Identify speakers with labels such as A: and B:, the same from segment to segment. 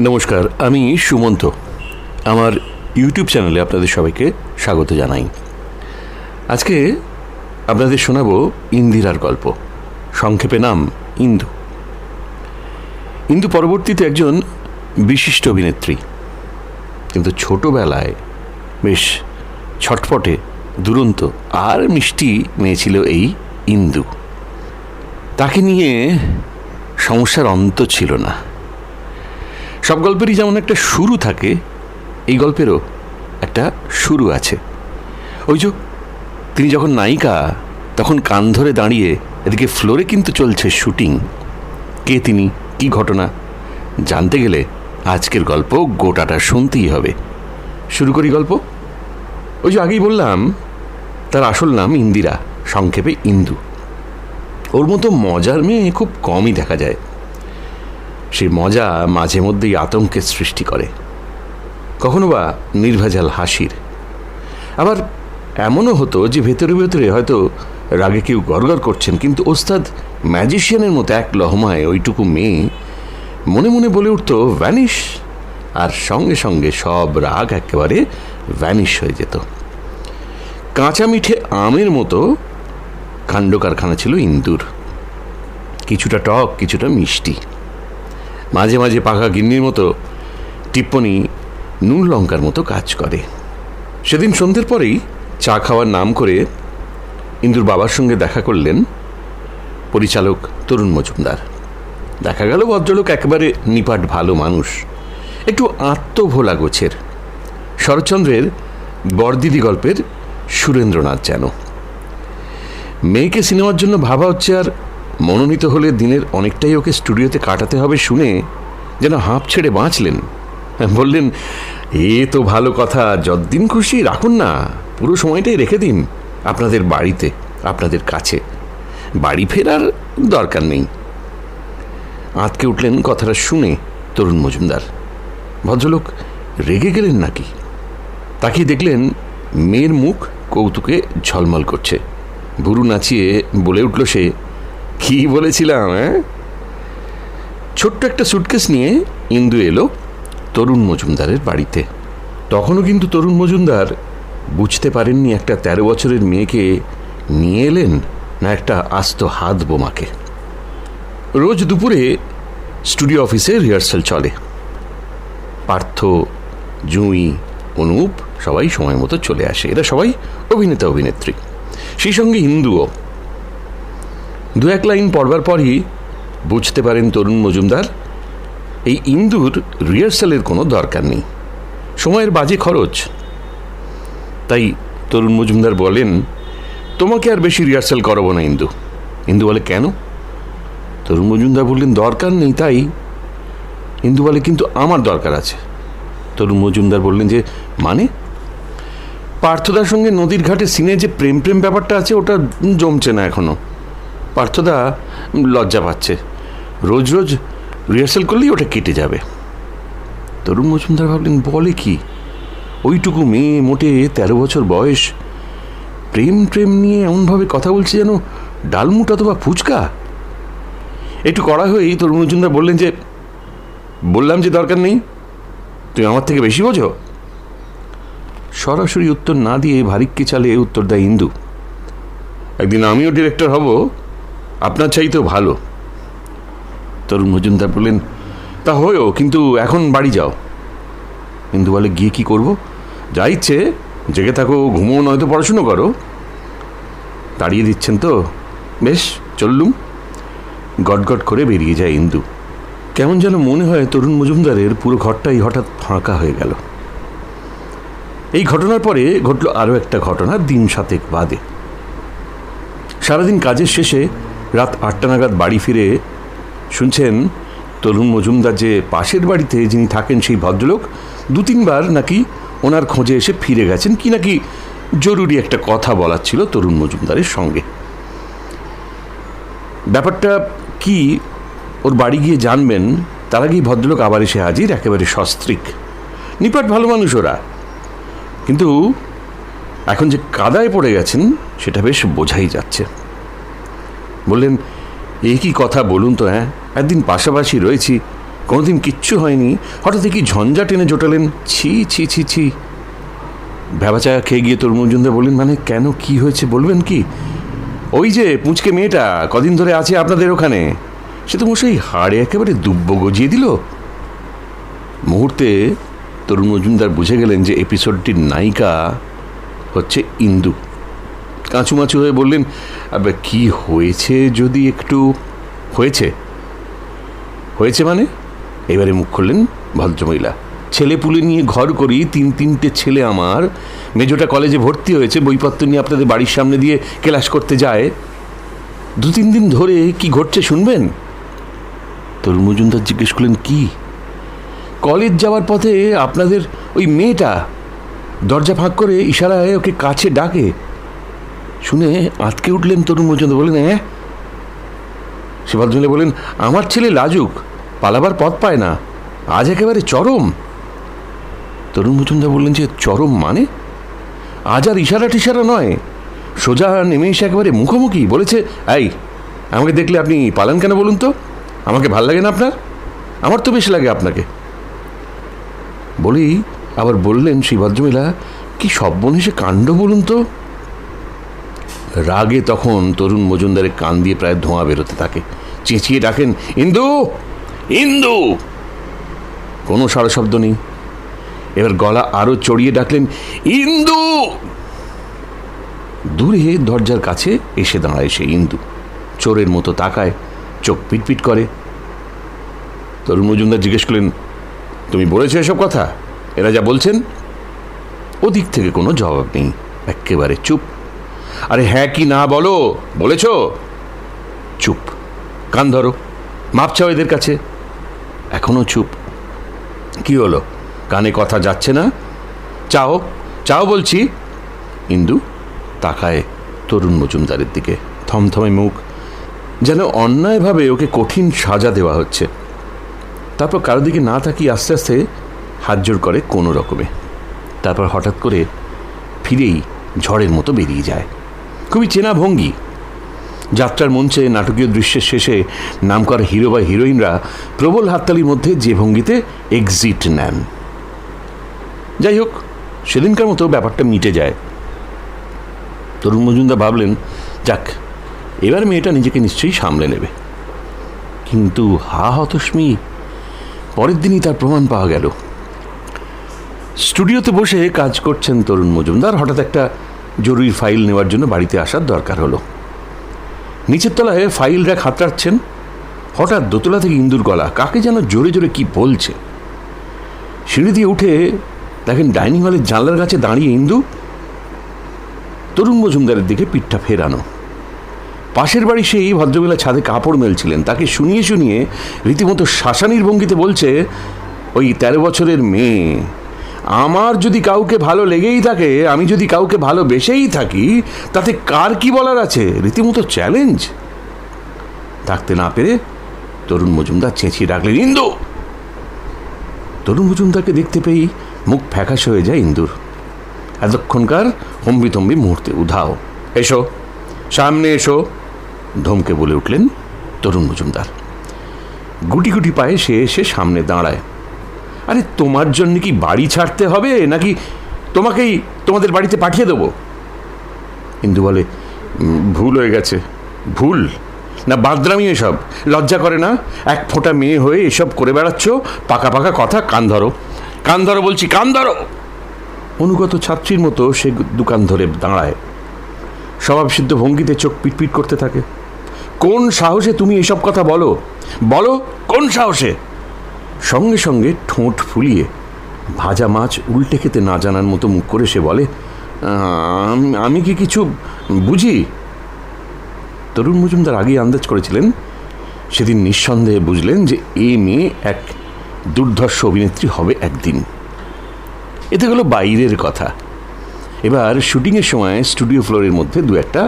A: নমস্কার, আমি সুমন্ত। আমার ইউটিউব চ্যানেলে আপনাদের সবাইকে স্বাগত জানাই। আজকে আপনাদের শোনাবো ইন্দিরার গল্প। সংক্ষেপে নাম, ইন্দু। ইন্দু পরবর্তীতে একজন বিশিষ্ট অভিনেত্রী। কিন্তু ছোটবেলায় বেশ ছটপটে, দুরন্ত আর মিষ্টি মেয়ে ছিল এই ইন্দু। তাকে নিয়ে সমস্যার অন্ত ছিল না। সব গল্পেরই যেমন একটা শুরু থাকে, এই গল্পেরও একটা শুরু আছে। ওই যে তিনি যখন নায়িকা, তখন কান ধরে দাঁড়িয়ে এদিকে ফ্লোরে কিন্তু চলছে শুটিং। কে তিনি, কি ঘটনা, জানতে গেলে আজকের গল্প গোটাটা শুনতেই হবে। শুরু করি গল্প? ওই যে আগেই বললাম, তার আসল নাম ইন্দিরা, সংক্ষেপে ইন্দু। ওর মতো মজার মেয়ে খুব কমই দেখা যায়। সেই মজা মাঝে মধ্যেই আতঙ্কের সৃষ্টি করে। কখনো বা নির্ভেজাল হাসির। আবার এমনও হতো যে ভেতরে ভেতরে হয়তো রাগে কেউ গড়গড় করছেন, কিন্তু ওস্তাদ ম্যাজিশিয়ানের মতো এক লহমায় ওইটুকু মেয়ে মনে মনে বলে উঠতো, ভ্যানিশ! আর সঙ্গে সঙ্গে সব রাগ একেবারে ভ্যানিশ হয়ে যেত। কাঁচা মিঠে আমের মতো কাণ্ড কারখানা ছিল ইন্দুর। কিছুটা টক, কিছুটা মিষ্টি। মাঝে মাঝে পাকা গিন্নির মতো টিপ্পনি নুন লঙ্কার মতো কাজ করে। সেদিন সন্ধ্যের পরেই চা খাওয়ার নাম করে ইন্দুর বাবার সঙ্গে দেখা করলেন পরিচালক তরুণ মজুমদার। দেখা গেল ভদ্রলোক একেবারে নিপাট ভালো মানুষ, একটু আত্মভোলা গোছের। শরৎচন্দ্রের বরদিদি গল্পের সুরেন্দ্রনাথ যেন। মেয়েকে সিনেমার জন্য ভাবা হচ্ছে আর মনোনীত হলে দিনের অনেকটাই ওকে স্টুডিওতে কাটাতে হবে শুনে যেন হাঁপ ছেড়ে বাঁচলেন। বললেন, এ তো ভালো কথা, যতদিন খুশি রাখুন না, পুরো সময়টাই রেখে দিন, আপনাদের বাড়িতে, আপনাদের কাছে। বাড়ি ফেরার দরকার নেই। আঁতকে উঠলেন কথাটা শুনে তরুণ মজুমদার। ভদ্রলোক রেগে গেলেন নাকি? তাকে দেখলেন মেয়ের মুখ কৌতুকে ঝলমল করছে। ভুরু নাচিয়ে বলে উঠল সে কি বলেছিলাম হ্যাঁ? ছোট্ট একটা সুটকেস নিয়ে ইন্দু এলো তরুণ মজুমদারের বাড়িতে। তখনও কিন্তু তরুণ মজুমদার বুঝতে পারেননি একটা তেরো বছরের মেয়েকে নিয়ে এলেন না একটা আস্ত হাত বোমাকে। রোজ দুপুরে স্টুডিও অফিসে রিহার্সাল চলে। পার্থ, জুঁই, অনুপ সবাই সময় মতো চলে আসে। এরা সবাই অভিনেতা, অভিনেত্রী। সেই সঙ্গে হিন্দুও দু এক লাইন পড়বার পরই বুঝতে পারেন তরুণ মজুমদার, এই ইন্দুর রিহার্সালের কোনো দরকার নেই। সময়ের বাজে খরচ। তাই তরুণ মজুমদার বলেন, তোমাকে আর বেশি রিহার্সাল করাবো না ইন্দু। ইন্দু বলে, কেন? তরুণ মজুমদার বললেন, দরকার নেই তাই। ইন্দু বলে, কিন্তু আমার দরকার আছে। তরুণ মজুমদার বললেন যে মানে? পার্থদার সঙ্গে নদীর ঘাটে সিনে যে প্রেম প্রেম ব্যাপারটা আছে, ওটা জমছে না এখনও। পার্থদা লজ্জা পাচ্ছে। রোজ রোজ রিহার্সাল করলেই ওটা কেটে যাবে। তরুণ মজুমদার ভাবলেন, বলে কি? ওইটুকু মেয়ে মোটে তেরো বছর বয়স। প্রেম প্রেম নিয়ে এমনভাবে কথা বলছে যেন ডালমুট অথবা ফুচকা। একটু কড়া হয়েই তরুণ মজুমদার বললেন যে, বললাম যে দরকার নেই, তুমি আমার থেকে বেশি বোঝো। সরাসরি উত্তর না দিয়ে ভারিককে চালে উত্তর দেয় ইন্দু একদিন আমিও ডিরেক্টর হব আপনার চাইতেও ভালো। তরুণ মজুমদার বললেন, তা হয়েও, কিন্তু এখন বাড়ি যাও। ইন্দু বলে, গিয়ে কি করব? যা ইচ্ছে, জেগে থাকো ঘুমো নয়তো পড়াশুনো করো। তাড়িয়ে দিচ্ছেন তো। বেশ, চললুম। গটগট করে বেরিয়ে যায় ইন্দু। কেমন যেন মনে হয় তরুণ মজুমদারের পুরো ঘরটাই হঠাৎ ফাঁকা হয়ে গেল। এই ঘটনার পরে ঘটল আরও একটা ঘটনা দিন সাতেক বাদে। সারাদিন কাজের শেষে রাত আটটা নাগাদ বাড়ি ফিরে শুনছেন তরুণ মজুমদার যে পাশের বাড়িতে যিনি থাকেন সেই ভদ্রলোক, দু তিনবার নাকি ওনার খোঁজে এসে ফিরে গেছেন। কি নাকি জরুরি একটা কথা বলার ছিল তরুণ মজুমদারের সঙ্গে। ব্যাপারটা কি, ওর বাড়ি গিয়ে জানবেন, তার আগেই ভদ্রলোক আবার এসে হাজির, একেবারে সস্ত্রিক। নিপাট ভালো মানুষ ওরা। কিন্তু এখন যে কাদায় পড়ে গেছেন, সেটা বেশ বোঝাই যাচ্ছে। বললেন, এ কি কথা বলুন তো হ্যাঁ? একদিন পাশাপাশি রয়েছি। কোনোদিন কিচ্ছু হয়নি। হঠাৎ কি ঝঞ্ঝা টেনে জোটালেন। ছি ছি ছি ছি। ভেবাচা খেয়ে গিয়ে তোর মজুমদার বললেন মানে কেন, কি হয়েছে বলবেন কি? ওই যে পুঁচকে মেয়েটা, কদিন ধরে আছে আপনাদের ওখানে। সে তো মশাই হাড়ে একেবারে দুব্ব গজিয়ে দিল। মুহূর্তে তরুণ মজুমদার বুঝে গেলেন যে এপিসোডটির নায়িকা হচ্ছে ইন্দু। কাঁচুমাচু হয়ে বললেন কি হয়েছে যদি একটু হয়েছে। হয়েছে মানে? এবারে মুখ খুললেন ভদ্রমহিলা। ছেলে পুলে নিয়ে ঘর করি, তিন তিনটে ছেলে আমার। মেজোটা কলেজে ভর্তি হয়েছে, বইপত্র নিয়ে আপনাদের বাড়ির সামনে দিয়ে ক্লাস করতে যায়। দু তিন দিন ধরে কি ঘটছে শুনবেন? তরুণ মজুমদার জিজ্ঞেস করলেন, কি? কলেজ যাওয়ার পথে আপনাদের ওই মেয়েটা দরজা ফাঁক করে ইশারায় ওকে কাছে ডাকে। শুনে আটকে উঠলেন তরুণ মজুমদার, বললেন হ্যাঁ সে বলেন আমার ছেলে লাজুক, পালাবার পথ পায় না, আজ একেবারে চরম। তরুণ মজুমদার বললেন, যে চরম মানে? আজ আর ইশারা টিশারা নয়, সোজা নেমে এসে একেবারে মুখোমুখি, বলেছে, এই, আমাকে দেখলে আপনি পালান কেন বলুন তো? আমাকে ভালো লাগে না আপনার? আমার তো বেশ লাগে আপনাকে। বলি আবার বললেন, সেই ভদ্রমহিলা, কি সব্যনেশে কাণ্ড বলুন তো? রাগে তখন তরুণ মজুমদারের কান দিয়ে প্রায় ধোঁয়া বেরোতে থাকে। চেঁচিয়ে ডাকেন ইন্দু! ইন্দু! কোনো সারা শব্দ নেই। এবার গলা আরও চড়িয়ে ডাকলেন ইন্দু! দূরে দরজার কাছে এসে দাঁড়ায় সে ইন্দু। চোরের মতো তাকায় চোখ পিটপিট করে। তরুণ মজুমদার জিজ্ঞেস করলেন তুমি বলেছ এসব কথা? এরা যা বলছেন? ওদিক থেকে কোনো জবাব নেই। একেবারে চুপ। আরে হ্যাঁ কি না বলো, বলেছ? চুপ, কান ধরো, মাপ চাও এদের কাছে। এখনও চুপ। কি হলো? কানে কথা যাচ্ছে না? চাও চাও বলছি। ইন্দু তাকায় তরুণ মজুমদারের দিকে, থমথমে মুখ। যেন অন্যায়ভাবে ওকে কঠিন সাজা দেওয়া হচ্ছে। তারপর কারও দিকে না তাকিয়ে আস্তে আস্তে হাত জোর করে কোনো রকমে। তারপর হঠাৎ করে ফিরেই ঝড়ের মতো বেরিয়ে যায়। খুবই চেনা ভঙ্গি যাত্রার মঞ্চে নাটকীয় দৃশ্যের শেষে নামকরা হিরো বা হিরোইনরা প্রবল হাততালির মধ্যে যে ভঙ্গিতে এক্সিট নেন। যাই হোক, সেদিনকার মতো ব্যাপারটা মিটে যায়। তরুণ মজুমদার ভাবলেন, যাক, এবার মেয়েটা নিজেকে নিশ্চয়ই সামলে নেবে। কিন্তু হা হতস্মি, পরের দিনই তার প্রমাণ পাওয়া গেল। স্টুডিওতে বসে কাজ করছেন তরুণ মজুমদার। হঠাৎ একটা জরুরি ফাইল নেওয়ার জন্য বাড়িতে আসার দরকার হলো। নিচের তলায় ফাইল র্যাক হাতড়াচ্ছেন। হঠাৎ দোতলা থেকে ইন্দুর গলা, কাকে যেন জোরে জোরে কি বলছে। সিঁড়ি দিয়ে উঠে দেখেন ডাইনিং হলের জানলার কাছে দাঁড়িয়ে ইন্দু। তরুণ মজুমদারের দিকে পিঠটা ফেরানো। পাশের বাড়ি সেই ভদ্রবেলা ছাদে কাপড় মেলছিলেন। তাকে শুনিয়ে শুনিয়ে রীতিমতো শাসানির ভঙ্গিতে বলছে, ওই তেরো বছরের মেয়ে। আমার যদি কাউকে ভালো লেগেই থাকে, আমি যদি কাউকে ভালোবেসেই থাকি, তাতে কার কি বলার আছে? রীতিমতো চ্যালেঞ্জ থাকতে না পেরে তরুণ মজুমদার চেঁচিয়ে ডাকলেন, ইন্দু! তরুণ মজুমদারকে দেখতে পেয়েই মুখ ফ্যাকাশ হয়ে যায় ইন্দুর। এতক্ষণকার হম্বিতম্বি মুহূর্তে উধাও। এসো, সামনে এসো! ধমকে বলে উঠলেন তরুণ মজুমদার। গুটি গুটি পায়ে সে এসে সামনে দাঁড়ায়। আরে তোমার জন্য কি বাড়ি ছাড়তে হবে? নাকি তোমাকেই তোমাদের বাড়িতে পাঠিয়ে দেবো? ইন্দু বলে ভুল হয়ে গেছে। ভুল? না, বাদরামি এসব। লজ্জা করে না? এক ফোঁটা মেয়ে হয়ে এসব করে বেড়াচ্ছ? পাকা পাকা কথা, কান ধরো। কান ধরো বলছি, কান ধরো! অনুগত ছাত্রীর মতো সে দোকান ধরে দাঁড়ায়। স্বভাবসিদ্ধ ভঙ্গিতে চোখ পিটপিট করতে থাকে। কোন সাহসে তুমি এসব কথা বলো? বলো, কোন সাহসে? সঙ্গে সঙ্গে ঠোঁট ফুলিয়ে ভাজা মাছ উল্টে খেতে না জানার মতো মুখ করে সে বলে, আমি কি কিছু বুঝি? তরুণ মজুমদার আগেই আন্দাজ করেছিলেন, সেদিন নিঃসন্দেহে বুঝলেন যে এই মেয়ে এক দুর্ধর্ষ অভিনেত্রী হবে একদিন। এতে হলো বাইরের কথা। এবার শুটিংয়ের সময় স্টুডিও ফ্লোরের মধ্যে দু একটা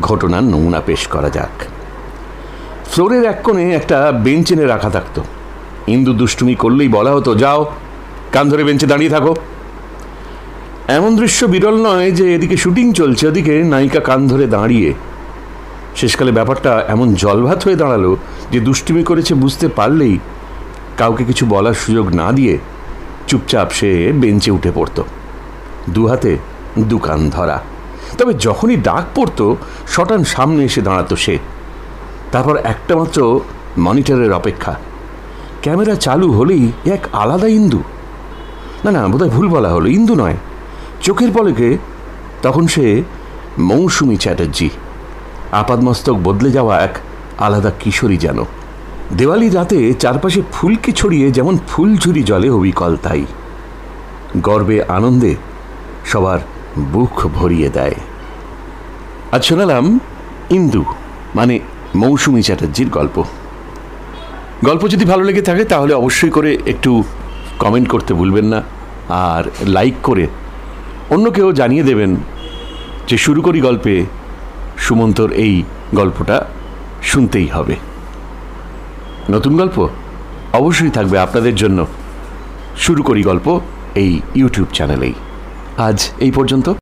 A: ঘটনার নমুনা পেশ করা যাক। ফ্লোরের এক কোণে একটা বেঞ্চ এনে রাখা থাকতো। ইন্দু দুষ্টুমি করলেই বলা হতো, যাও, কান ধরে বেঞ্চে দাঁড়িয়ে থাকো। এমন দৃশ্য বিরল নয় যে এদিকে শুটিং চলছে, ওদিকে নায়িকা কান ধরে দাঁড়িয়ে। শেষকালে ব্যাপারটা এমন জলভাত হয়ে দাঁড়াল যে দুষ্টুমি করেছে বুঝতে পারলেই কাউকে কিছু বলার সুযোগ না দিয়ে চুপচাপ সে বেঞ্চে উঠে পড়তো। দু হাতে দোকান ধরা। তবে যখনই ডাক পড়তো, শটান সামনে এসে দাঁড়াতো সে। তারপর একটা মাত্র মনিটরের অপেক্ষা। ক্যামেরা চালু হলেই এক আলাদা ইন্দু। না না, বোধহয় ভুল বলা হলো, ইন্দু নয়। চোখের পলকে তখন সে মৌসুমি চ্যাটার্জি। আপাদমস্তক বদলে যাওয়া এক আলাদা কিশোরী যেন। দেওয়ালি রাতে চারপাশে ফুলকে ছড়িয়ে যেমন ফুলঝুরি জলে অবিকল তাই। গর্বে, আনন্দে সবার বুক ভরিয়ে দেয়। আজ শোনালাম ইন্দু মানে মৌসুমি চ্যাটার্জির গল্প। গল্প যদি ভালো লেগে থাকে, তাহলে অবশ্যই করে একটু কমেন্ট করতে ভুলবেন না। আর লাইক করে অন্য কেউ জানিয়ে দেবেন যে শুরু করি গল্পে সুমন্তর এই গল্পটা শুনতেই হবে। নতুন গল্প অবশ্যই থাকবে আপনাদের জন্য। শুরু করি গল্প এই ইউটিউব চ্যানেলেই আজ এই পর্যন্ত।